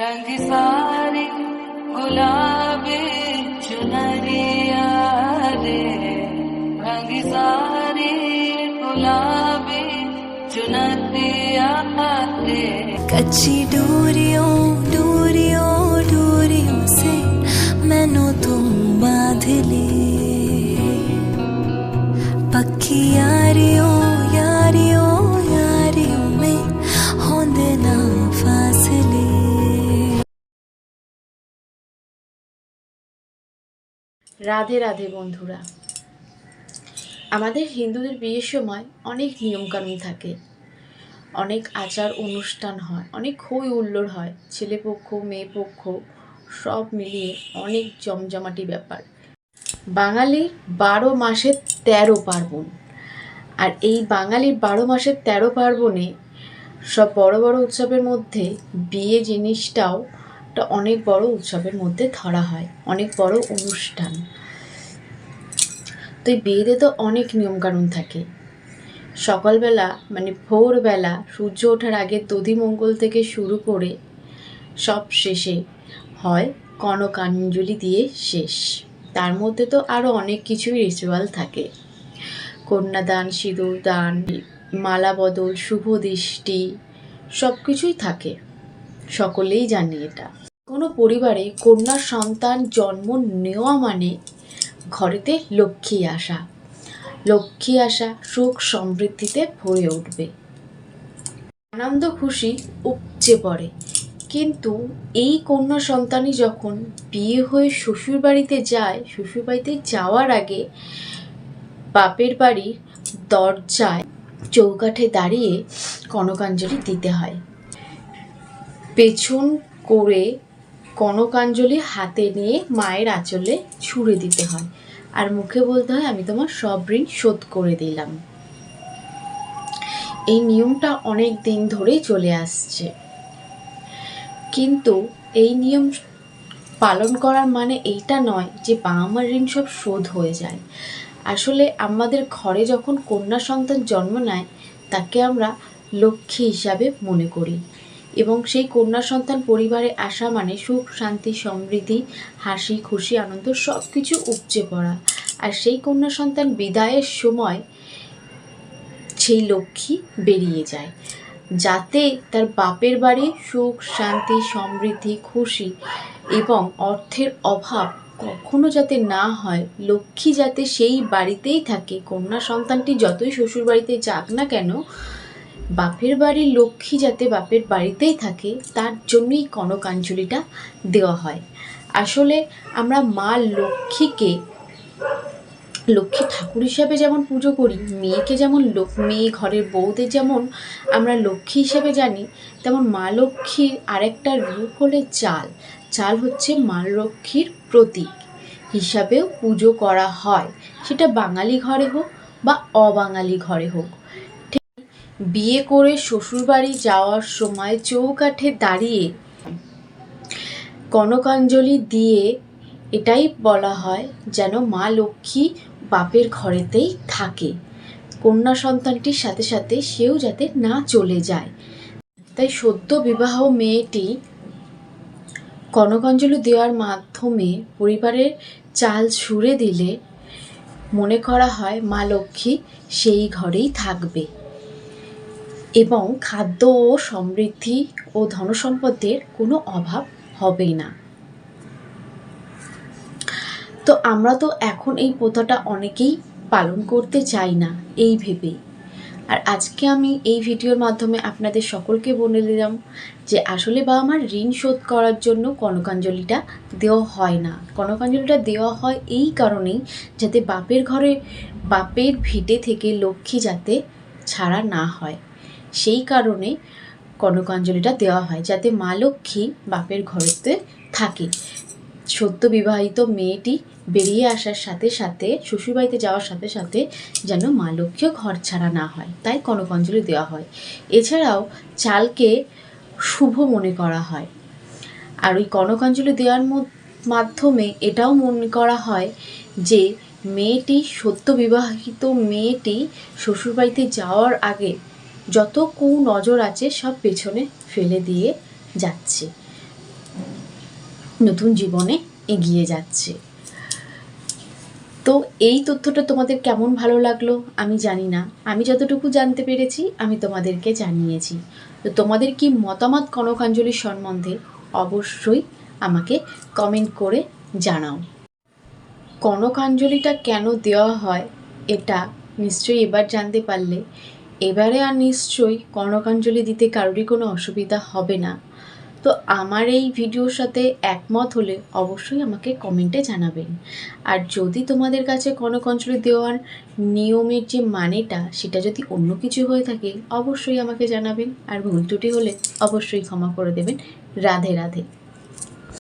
रंग सारे गुलाबी चुनरिया रे। रंग सारे गुलाबी चुनरिया रे। कच्ची डोरियों डोरियों डोरियों से मैनू तुम बाँध ले यारियों यारियों রাধে রাধে বন্ধুরা। আমাদের হিন্দুদের বিয়ের সময় অনেক নিয়মকানুন থাকে। অনেক আচার অনুষ্ঠান হয়, অনেক হই হুল্লোড় হয়, ছেলে পক্ষ, মেয়ে পক্ষ, সব মিলিয়ে অনেক জমজমাটি ব্যাপার। বাঙালির বারো মাসে তেরো পার্বণ। আর এই বাঙালির বারো মাসের তেরো পার্বণে সব বড় বড় উৎসবের মধ্যে বিয়ে জিনিসটাও একটা অনেক বড় উৎসবের মধ্যে ধরা হয়, অনেক বড় অনুষ্ঠান। তো এই বিয়েতে তো অনেক নিয়মকানুন থাকে। সকালবেলা মানে ভোরবেলা সূর্য ওঠার আগে দধিমঙ্গল থেকে শুরু করে সব শেষে হয় কনকাঞ্জলি দিয়ে শেষ। তার মধ্যে তো আরও অনেক কিছুই রিচুয়াল থাকে। কন্যাদান, সিঁদুর, দান, মালা বদল, শুভ দৃষ্টি সব কিছুই থাকে। সকলেই জানি এটা। কোনো পরিবারে কন্যা সন্তান জন্ম নেওয়া মানে ঘরেতে লক্ষ্মী আসা। লক্ষ্মী আসা সুখ সমৃদ্ধিতে ভরে উঠবে। আনন্দ খুশি উপচে পড়ে। কিন্তু এই কন্যা সন্তানই যখন বিয়ে হয়ে শ্বশুর বাড়িতে যায়, শ্বশুর বাড়িতে যাওয়ার আগে বাপের বাড়ির দরজায় চৌকাঠে দাঁড়িয়ে কনকাঞ্জলি দিতে হয়। পেছন করে কনকাঞ্জলি হাতে নিয়ে মায়ের আঁচলে ছুঁড়ে দিতে হয়। আর মুখে বলতে হয়, আমি তোমার সব ঋণ শোধ করে দিলাম। এই নিয়মটা অনেক দিন ধরেই চলে আসছে। কিন্তু এই নিয়ম পালন করার মানে এইটা নয় যে বাবা মার ঋণ সব শোধ হয়ে যায়। আসলে আমাদের ঘরে যখন কন্যা সন্তান জন্ম নেয়, তাকে আমরা লক্ষ্মী হিসাবে মনে করি। এবং সেই কন্যা সন্তান পরিবারে আসা মানে সুখ, শান্তি, সমৃদ্ধি, হাসি, খুশি, আনন্দ সব কিছু উপচে পড়া। আর সেই কন্যা সন্তান বিদায়ের সময় সেই লক্ষ্মী বেরিয়ে যায়, যাতে তার বাপের বাড়ি সুখ, শান্তি, সমৃদ্ধি, খুশি এবং অর্থের অভাব কখনো যাতে না হয়, লক্ষ্মী যাতে সেই বাড়িতেই থাকে। কন্যা সন্তানটি যতই শ্বশুর বাড়িতে যাক না কেন বাপের বাড়ির লক্ষ্মী যাতে বাপের বাড়িতেই থাকে, তার জন্যই কনকাঞ্জলিটা দেওয়া হয়। আসলে আমরা মা লক্ষ্মীকে, লক্ষ্মী ঠাকুর হিসাবে যেমন পুজো করি, মেয়েকে যেমন লোক, মেয়ে ঘরের বউদের যেমন আমরা লক্ষ্মী হিসাবে জানি, তেমন মা লক্ষ্মীর আরেকটা রূপ হলে চাল। চাল হচ্ছে মা লক্ষ্মীর প্রতীক হিসাবেও পুজো করা হয়। সেটা বাঙালি ঘরে হোক বা অবাঙালি ঘরে হোক। বিয়ে করে শ্বশুরবাড়ি যাওয়ার সময় চৌকাঠে দাঁড়িয়ে কনকাঞ্জলি দিয়ে এটাই বলা হয় যেন মা লক্ষ্মী বাপের ঘরেতেই থাকে। কন্যা সন্তানটির সাথে সাথে সেও যাতে না চলে যায়। তাই সদ্য বিবাহ মেয়েটি কনকাঞ্জলি দেওয়ার মাধ্যমে পরিবারের চাল ছুঁড়ে দিলে মনে করা হয় মা লক্ষ্মী সেই ঘরেই থাকবে। এবং খাদ্য ও সমৃদ্ধি ও ধনসম্পদের কোনো অভাব হবে না। তো আমরা তো এখন এই প্রথাটা অনেকেই পালন করতে চাই না, এই ভেবেই। আর আজকে আমি এই ভিডিওর মাধ্যমে আপনাদের সকলকে বলে দিলাম যে আসলে বাবা আমার ঋণ শোধ করার জন্য কনকাঞ্জলিটা দেওয়া হয় না। কনকাঞ্জলিটা দেওয়া হয় এই কারণেই যাতে বাপের ঘরে বাপের ভিটে থেকে লক্ষ্মী যাতে ছাড়া না হয়। সেই কারণে কনকাঞ্জলিটা দেওয়া হয়, যাতে মা লক্ষ্মী বাপের ঘরেতে থাকে। সদ্য বিবাহিত মেয়েটি বেরিয়ে আসার সাথে সাথে, শ্বশুরবাড়িতে যাওয়ার সাথে সাথে যেন মা লক্ষ্মীও ঘর ছাড়া না হয়, তাই কনকাঞ্জলি দেওয়া হয়। এছাড়াও চালকে শুভ মনে করা হয়। আর ওই কনকাঞ্জলি দেওয়ার মাধ্যমে এটাও মনে করা হয় যে, মেয়েটি, সদ্য বিবাহিত মেয়েটি শ্বশুরবাড়িতে যাওয়ার আগে যত কু নজর আছে সব পেছনে ফেলে দিয়ে যাচ্ছে। নতুন জীবনে এগিয়ে যাচ্ছে। তো এই তথ্যটা তোমাদের কেমন ভালো লাগল আমি জানি না। আমি যতটুকু জানতে পেরেছি আমি তোমাদেরকে জানিয়েছি। তো তোমাদের কি মতামত কনকাঞ্জলির সম্বন্ধে অবশ্যই আমাকে কমেন্ট করে জানাও। কনকাঞ্জলিটা কেন দেওয়া হয় এটা নিশ্চয়ই এবার জানতে পারলে। এবারে আর নিশ্চয়ই কর্ণকাঞ্জলি দিতে কারোরই কোনো অসুবিধা হবে না। তো আমার এই ভিডিওর সাথে একমত হলে অবশ্যই আমাকে কমেন্টে জানাবেন। আর যদি তোমাদের কাছে কনকাঞ্জলি দেওয়ার নিয়মের যে মানেটা, সেটা যদি অন্য কিছু হয়ে থাকে, অবশ্যই আমাকে জানাবেন। আর ভুল ত্রুটি হলে অবশ্যই ক্ষমা করে দেবেন। রাধে রাধে।